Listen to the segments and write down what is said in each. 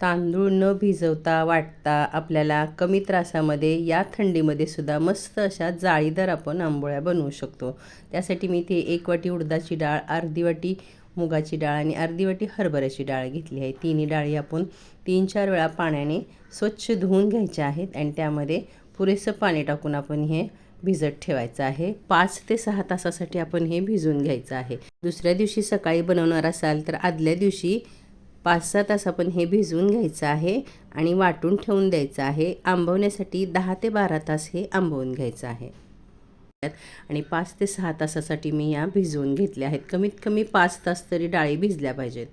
तांदूळ न भिजवता वाटता आपल्याला कमी त्रासामध्ये या थंडीमध्ये सुद्धा मस्त अशा जाळीदार आपण आंबोळ्या बनवू शकतो. त्यासाठी मी इथे एक वाटी उडदाची डाळ अर्धी वाटी मुगाची डाळ आणि अर्धी वाटी हरभऱ्याची डाळ घेतली आहे. तिन्ही डाळी आपण तीन चार वेळा पाण्याने स्वच्छ धुवून घ्यायच्या आहेत आणि त्यामध्ये पुरेसं पाणी टाकून आपण हे भिजत ठेवायचं आहे. पाच ते सहा तासासाठी आपण हे भिजून घ्यायचं आहे. दुसऱ्या दिवशी सकाळी बनवणार असाल तर आदल्या दिवशी पाच सहा तास आपण हे भिजवून घ्यायचं आहे आणि वाटून ठेवून द्यायचं आहे. आंबवण्यासाठी दहा ते बारा तास हे आंबवून घ्यायचं आहे. आणि पाच ते सहा तासासाठी मी या भिजवून घेतल्या आहेत. कमीत कमी पाच तास तरी डाळी भिजल्या पाहिजेत.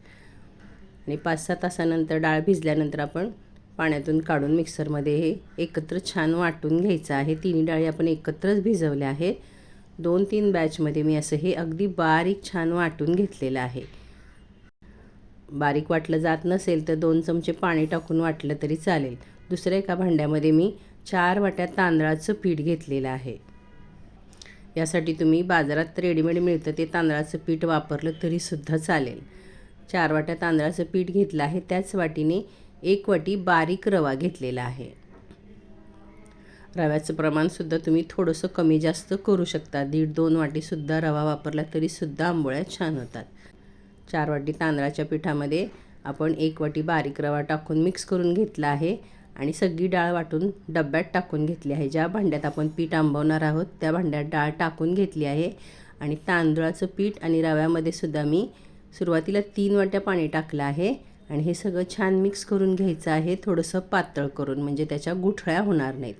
आणि पाच सहा तासानंतर डाळ भिजल्यानंतर आपण पाण्यातून काढून मिक्सरमध्ये हे एकत्र छान वाटून घ्यायचं आहे. तिन्ही डाळी आपण एकत्रच भिजवल्या आहेत. दोन तीन बॅचमध्ये मी असं हे अगदी बारीक छान वाटून घेतलेलं आहे. बारीक वाटलं जात नसेल तर दोन चमचे पाणी टाकून वाटलं तरी चालेल. दुसऱ्या एका भांड्यामध्ये मी चार वाट्या तांदळाचं पीठ घेतलेलं आहे. यासाठी तुम्ही बाजारात रेडीमेड मिळतं ते तांदळाचं पीठ वापरलं तरीसुद्धा चालेल. चार वाट्या तांदळाचं पीठ घेतलं आहे त्याच वाटीने एक वाटी बारीक रवा घेतलेला आहे. रव्याचं प्रमाणसुद्धा तुम्ही थोडंसं कमी जास्त करू शकता. दीड दोन वाटीसुद्धा रवा वापरला तरीसुद्धा आंबोळ्या छान होतात. चार वाटी तांदळाच्या पिठामध्ये आपण एक वाटी बारीक रवा टाकून मिक्स करून घेतला आहे आणि सगळी डाळ वाटून डब्यात टाकून घेतली आहे. ज्या भांड्यात आपण पीठ आंबवणार आहोत त्या भांड्यात डाळ टाकून घेतली आहे. आणि तांदळाचं पीठ आणि रव्यामध्ये सुद्धा मी सुरुवातीला तीन वाट्या पाणी टाकलं आहे. आणि हे सगळं छान मिक्स करून घ्यायचं आहे थोडंसं पातळ करून म्हणजे त्याच्या गुठळ्या होणार नाहीत.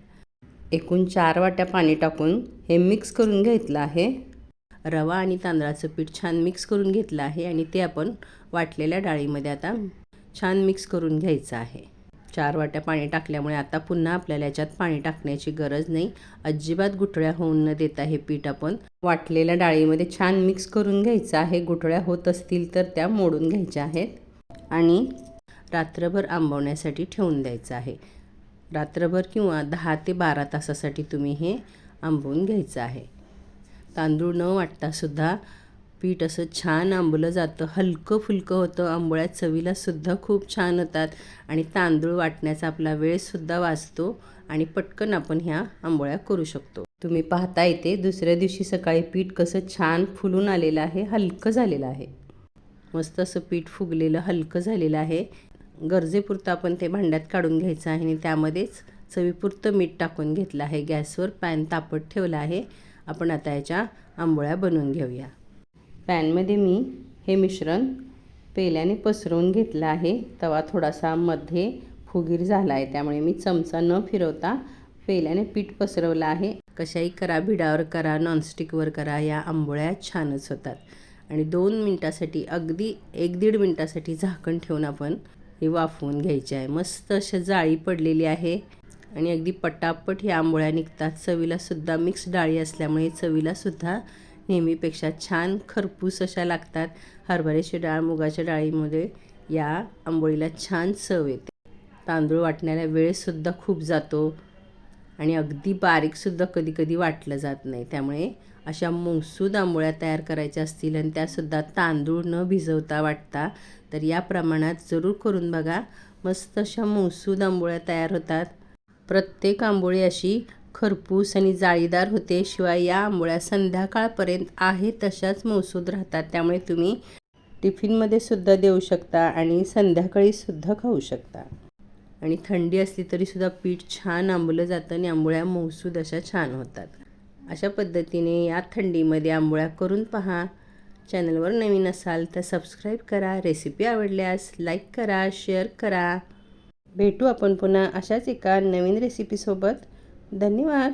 एकूण चार वाट्या पाणी टाकून हे मिक्स करून घेतलं आहे. रवा आणि तांदळाचं पीठ छान मिक्स करून घेतलं आहे आणि ते आपण वाटलेल्या डाळीमध्ये आता छान मिक्स करून घ्यायचं आहे. चार वाट्या पाणी टाकल्यामुळे आता पुन्हा आपल्याला याच्यात पाणी टाकण्याची गरज नाही. अजिबात गुठळ्या होऊन न देता हे पीठ आपण वाटलेल्या डाळीमध्ये छान मिक्स करून घ्यायचं आहे. गुठळ्या होत असतील तर त्या मोडून घ्यायच्या आहेत आणि रात्रभर आंबवण्यासाठी ठेवून द्यायचं आहे. रात्रभर किंवा दहा ते बारा तासासाठी तुम्ही हे आंबवून घ्यायचं आहे. तांदूळ न वाटतासुद्धा पीठ असं छान आंबलं जातं. हलकं फुलकं होतं. आंबोळ्या चवीलासुद्धा खूप छान होतात. आणि तांदूळ वाटण्याचा आपला वेळसुद्धा वाचतो आणि पटकन आपण ह्या आंबोळ्या करू शकतो. तुम्ही पाहता येते दुसऱ्या दिवशी सकाळी पीठ कसं छान फुलून आलेलं आहे हलकं झालेलं आहे. मस्त असं पीठ फुगलेलं हलकं झालेलं आहे. गरजेपुरतं आपण ते भांड्यात काढून घ्यायचं आहे आणि त्यामध्येच चवीपुरतं मीठ टाकून घेतलं आहे. गॅसवर पॅन तापत ठेवला आहे. आपण आता याच्या आंबोळ्या बनवून घेऊया. पॅनमध्ये मी हे मिश्रण पेल्याने पसरवून घेतलं आहे. तवा थोडासा मध्ये फुगीर झाला आहे त्यामुळे मी चमचा न फिरवता पेल्याने पीठ पसरवलं आहे. कशाही करा भिडावर करा नॉनस्टिकवर करा या आंबोळ्या छानच होतात. आणि दोन मिनटासाठी अगदी एक दीड मिनटासाठी झाकण ठेवून आपण हे वाफवून घ्यायची आहे. मस्त अशा जाळी पडलेली आहे. आणि अगदी पटापट ह्या आंबोळ्या निघतात. चवीलासुद्धा मिक्स डाळी असल्यामुळे चवीलासुद्धा नेहमीपेक्षा छान खरपूस अशा लागतात. हरभऱ्याची डाळ मुगाच्या डाळीमध्ये या आंबोळीला छान चव येते. तांदूळ वाटण्याला वेळसुद्धा खूप जातो आणि अगदी बारीकसुद्धा कधी कधी वाटलं जात नाही. त्यामुळे अशा मौसूद आंबोळ्या तयार करायच्या असतील आणि त्यासुद्धा तांदूळ न भिजवता वाटता तर या प्रमाणात जरूर करून बघा. मस्त अशा मौसूद आंबोळ्या तयार होतात. प्रत्येक आंबोळी अशी खरपूस आणि जाळीदार होते शिवाय या आंबोळ्या संध्याकाळपर्यंत आहे तशाच मौसूद राहतात. त्यामुळे तुम्ही टिफिनमध्ये सुद्धा देऊ शकता आणि संध्याकाळीसुद्धा खाऊ शकता. आणि थंडी असली तरीसुद्धा पीठ छान आंबलं जातं आणि आंबोळ्या मौसूद अशा छान होतात. अशा पद्धतीने या थंडीमध्ये आंबोळ्या करून पहा. चॅनलवर नवीन असाल तर सबस्क्राईब करा. रेसिपी आवडल्यास लाईक करा शेअर करा. भेटू आपण पुन्हा अशाच एका नवीन रेसिपीसोबत धन्यवाद.